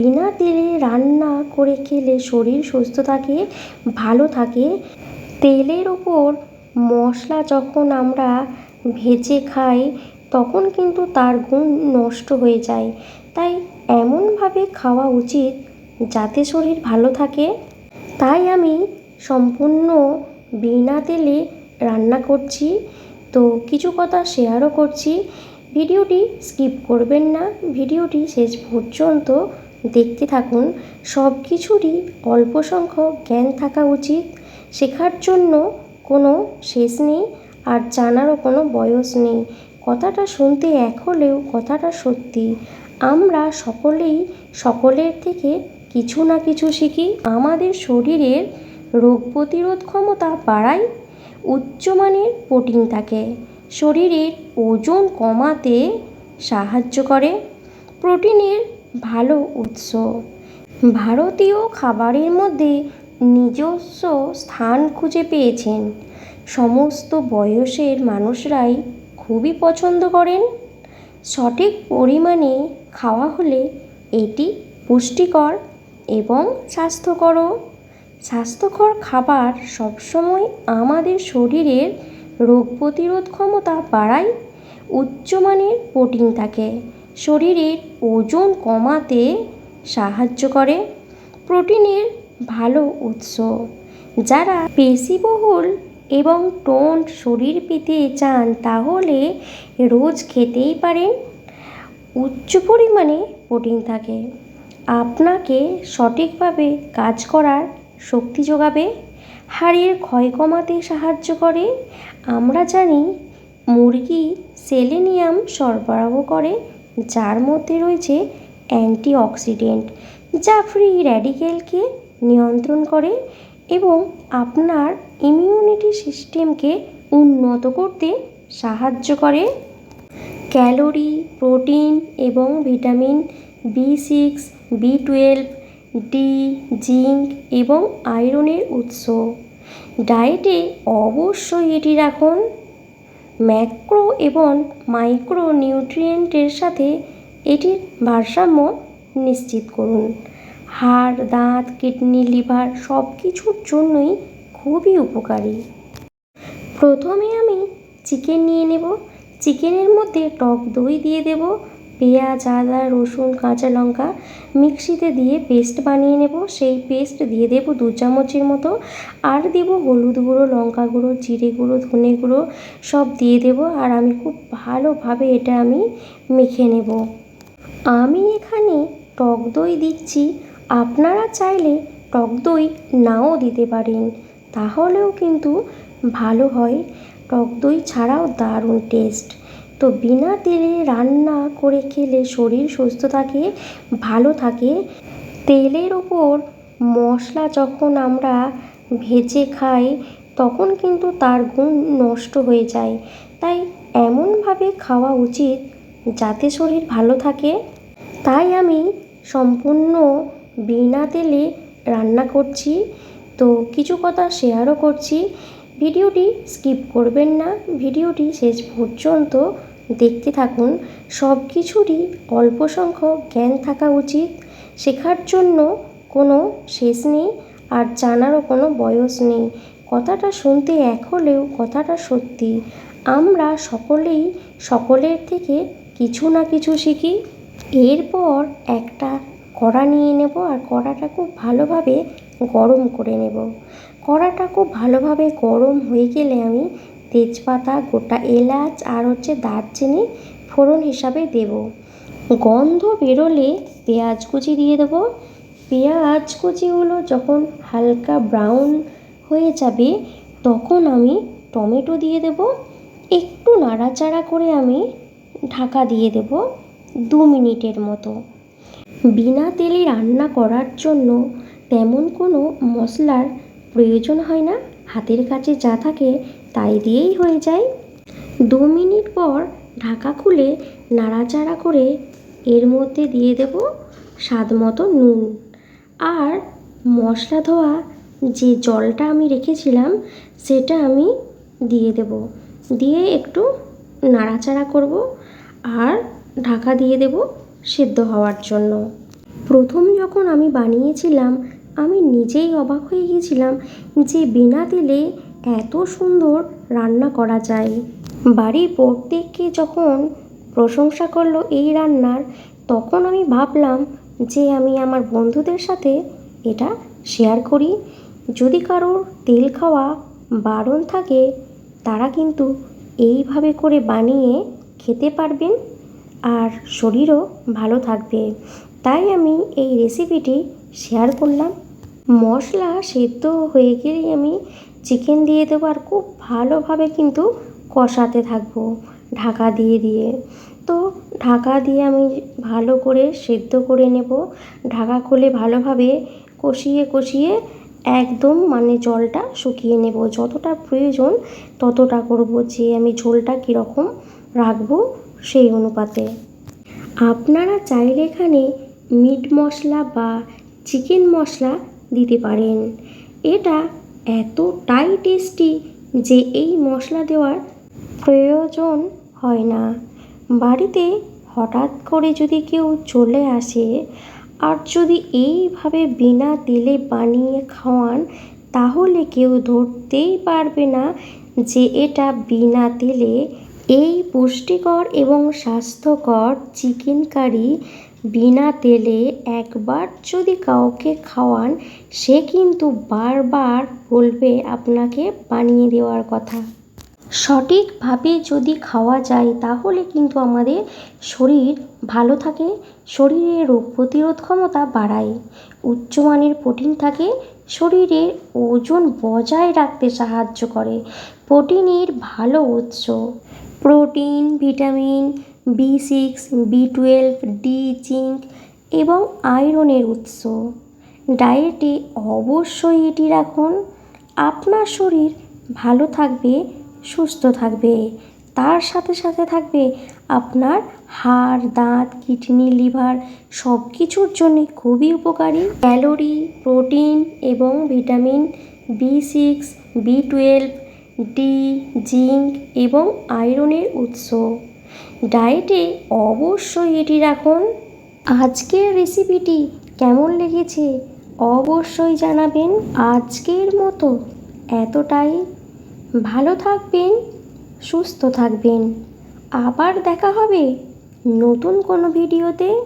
বিনা তেলে রান্না করে খেলে শরীর সুস্থ থাকে, ভালো থাকে। তেলের ওপর মশলা যখন আমরা ভেজে খাই, তখন কিন্তু তার গুণ নষ্ট হয়ে যায়। তাই এমনভাবে খাওয়া উচিত যাতে শরীর ভালো থাকে। তাই আমি সম্পূর্ণ বিনা তেলে রান্না করছি। তো কিছু কথা শেয়ারও করছি। ভিডিওটি স্কিপ করবেন না। ভিডিওটি শেষ পর্যন্ত দেখতে থাকুন সব কিছুরই অল্প সংখ্যক জ্ঞান থাকা উচিত। শেখার জন্য কোনো শেষ নেই আর জানারও কোনো বয়স নেই। কথাটা শুনতে এক হলেও কথাটা সত্যি। আমরা সকলেই সকলের থেকে কিছু না কিছু শিখি। আমাদের শরীরের রোগ প্রতিরোধ ক্ষমতা বাড়ায় উচ্চমানের প্রোটিন থাকে। শরীরের ওজন কমাতে সাহায্য করে। প্রোটিনের ভালো উৎস। ভারতীয় খাবারের মধ্যে নিজস্ব স্থান খুঁজে পেয়েছেন। সমস্ত বয়সের মানুষরাই খুবই পছন্দ করেন। সঠিক পরিমাণে খাওয়া হলে এটি পুষ্টিকর এবং স্বাস্থ্যকরও স্বাস্থ্যকর খাবার সবসময় আমাদের শরীরের রোগ প্রতিরোধ ক্ষমতা বাড়ায়। উচ্চমানের প্রোটিন থাকে। শরীরের ওজন কমাতে সাহায্য করে। প্রোটিনের ভালো উৎস, যারা পেশিবহুল এবং টোন শরীর পেতে চান তাহলে রোজ খেতেই পারেন। উচ্চ পরিমাণে প্রোটিন থাকে। আপনাকে সঠিকভাবে কাজ করার শক্তি যোগাবে, হাড়ের ক্ষয় কমাতে সাহায্য করে। আমরা জানি মুরগি সেলেনিয়াম সরবরাহ করে যার মধ্যে রয়েছে অ্যান্টিঅক্সিডেন্ট, যা ফ্রি র্যাডিক্যালকে নিয়ন্ত্রণ করে এবং আপনার ইমিউনিটি সিস্টেমকে উন্নত করতে সাহায্য করে। ক্যালোরি, প্রোটিন এবং vitamin B six, B twelve, D, zinc এবং আয়রনের উৎস। ডায়েটে অবশ্যই এটি রাখুন। ম্যাক্রো এবং মাইক্রো নিউট্রিয়েন্টের সাথে এটির ভারসাম্য নিশ্চিত করুন। হাড়, দাঁত, কিডনি, লিভার সব কিছুর জন্যই খুবই উপকারী। প্রথমে আমি চিকেন নিয়ে নেব। চিকেনের মধ্যে টক দই দিয়ে দেব। পেঁয়াজ, আদা, রসুন, কাঁচা লঙ্কা মিক্সিতে দিয়ে পেস্ট বানিয়ে নেব। সেই পেস্ট দিয়ে দেব দু চামচের মতো। আর দেব হলুদ গুঁড়ো, লঙ্কা গুঁড়ো, জিরে গুঁড়ো, ধনে গুঁড়ো সব দিয়ে দেব। আর আমি খুব ভালোভাবে এটা আমি মেখে নেব। আমি এখানে টক দই দিচ্ছি। আপনারা চাইলে টক দই নাও দিতে পারেন। তাহলেও কিন্তু ভালো হয়। টক দই ছাড়াও দারুণ টেস্ট। তো বিনা তেলে রান্না করে খেলে শরীর সুস্থ থাকে, ভালো থাকে। তেলের ওপর মশলা যখন আমরা ভেজে খাই, তখন কিন্তু তার গুণ নষ্ট হয়ে যায়। তাই এমনভাবে খাওয়া উচিত যাতে শরীর ভালো থাকে। তাই আমি সম্পূর্ণ বিনা তেলে রান্না করছি। তো কিছু কথা শেয়ারও করছি। ভিডিওটি স্কিপ করবেন না। ভিডিওটি শেষ পর্যন্ত দেখতে থাকুন সব কিছুরই অল্প সংখ্যক জ্ঞান থাকা উচিত। শেখার জন্য কোনো শেষ নেই আর জানারও কোনো বয়স নেই। কথাটা শুনতে এক হলেও কথাটা সত্যি। আমরা সকলেই সকলের থেকে কিছু না কিছু শিখি। এরপর একটা কড়া নিয়ে নেব আর কড়াটা খুব ভালোভাবে গরম করে নেব। কড়াটা খুব ভালোভাবে গরম হয়ে গেলে আমি তেজপাতা, গোটা এলাচ আর হচ্ছে দারচিনি ফোড়ন হিসাবে দেব। গন্ধ বেরোলে পেঁয়াজ কুচি দিয়ে দেবো। পেঁয়াজ কুচিগুলো যখন হালকা ব্রাউন হয়ে যাবে, তখন আমি টমেটো দিয়ে দেব। একটু নাড়াচাড়া করে আমি ঢাকা দিয়ে দেব দু মিনিটের মতো। বিনা তেলে রান্না করার জন্য তেমন কোনো মশলার প্রয়োজন হয় না। হাতের কাছে যা থাকে তাই দিয়েই হয়ে যায়। দু মিনিট পর ঢাকা খুলে নাড়াচাড়া করে এর মধ্যে দিয়ে দেব স্বাদ মতো নুন। আর মশলা ধোয়া যে জলটা আমি রেখেছিলাম, সেটা আমি দিয়ে দেব। দিয়ে একটু নাড়াচাড়া করব আর ঢাকা দিয়ে দেব সেদ্ধ হওয়ার জন্য। প্রথম যখন আমি বানিয়েছিলাম, আমি নিজেই অবাক হয়ে গিয়েছিলাম যে বিনা তেলে এত সুন্দর রান্না করা যায়। বাড়ির প্রত্যেককে যখন প্রশংসা করল এই রান্নার, তখন আমি ভাবলাম যে আমি আমার বন্ধুদের সাথে এটা শেয়ার করি। যদি কারোর তেল খাওয়া বারণ থাকে, তারা কিন্তু এইভাবে করে বানিয়ে খেতে পারবেন আর শরীরও ভালো থাকবে। তাই আমি এই রেসিপিটি শেয়ার করলাম। মশলা সেদ্ধ হয়ে গেলেই আমি চিকেন দিয়ে দেবো আর খুব ভালোভাবে কিন্তু কষাতে থাকব, ঢাকা দিয়ে দিয়ে। তো ঢাকা দিয়ে আমি ভালো করে সেদ্ধ করে নেব। ঢাকা খুলে ভালোভাবে কষিয়ে কষিয়ে একদম মানে জলটা শুকিয়ে নেব। যতটা প্রয়োজন ততটা করব। যে আমি ঝোলটা কীরকম রাখব সেই অনুপাতে। আপনারা চাইলে এখানে মিট মশলা বা চিকেন মশলা দিতে পারেন। এটা এতটাই টেস্টি যে এই মশলা দেওয়ার প্রয়োজন হয় না। বাড়িতে হঠাৎ করে যদি কেউ চলে আসে আর যদি এইভাবে বিনা তেলে বানিয়ে খাওয়ান, তাহলে কেউ ধরতেই পারবে না যে এটা বিনা তেলে এই পুষ্টিকর এবং স্বাস্থ্যকর চিকেন কারি বিনা তেলে একবার যদি কাউকে খাওয়ান, সে কিন্তু বারবার বলবে আপনাকে বানিয়ে দেওয়ার কথা। সঠিকভাবে যদি খাওয়া যায়, তাহলে কিন্তু আমাদের শরীর ভালো থাকে, শরীরের রোগ প্রতিরোধ ক্ষমতা বাড়ায়। উচ্চমানের প্রোটিন থাকে, শরীরের ওজন বজায় রাখতে সাহায্য করে। প্রোটিনের ভালো উৎস। Protein, vitamin B six B twelve D zinc এবং আয়রনের উৎস। ডায়েটে অবশ্যই এটি রাখুন। আপনার শরীর ভালো থাকবে, সুস্থ থাকবে। তার সাথে সাথে থাকবে আপনার হাড়, দাঁত, কিডনি, লিভার সব কিছুর জন্যে খুবই উপকারী। ক্যালোরি, প্রোটিন এবং vitamin B six B twelve D zinc এবং আয়রনের উৎস। ডায়েটে অবশ্যই এটি রাখুন। আজকের রেসিপিটি কেমন লেগেছে অবশ্যই জানাবেন আজকের মতো। এতটাই। ভালো থাকবেন, সুস্থ থাকবেন। আবার দেখা হবে নতুন কোনো ভিডিওতে।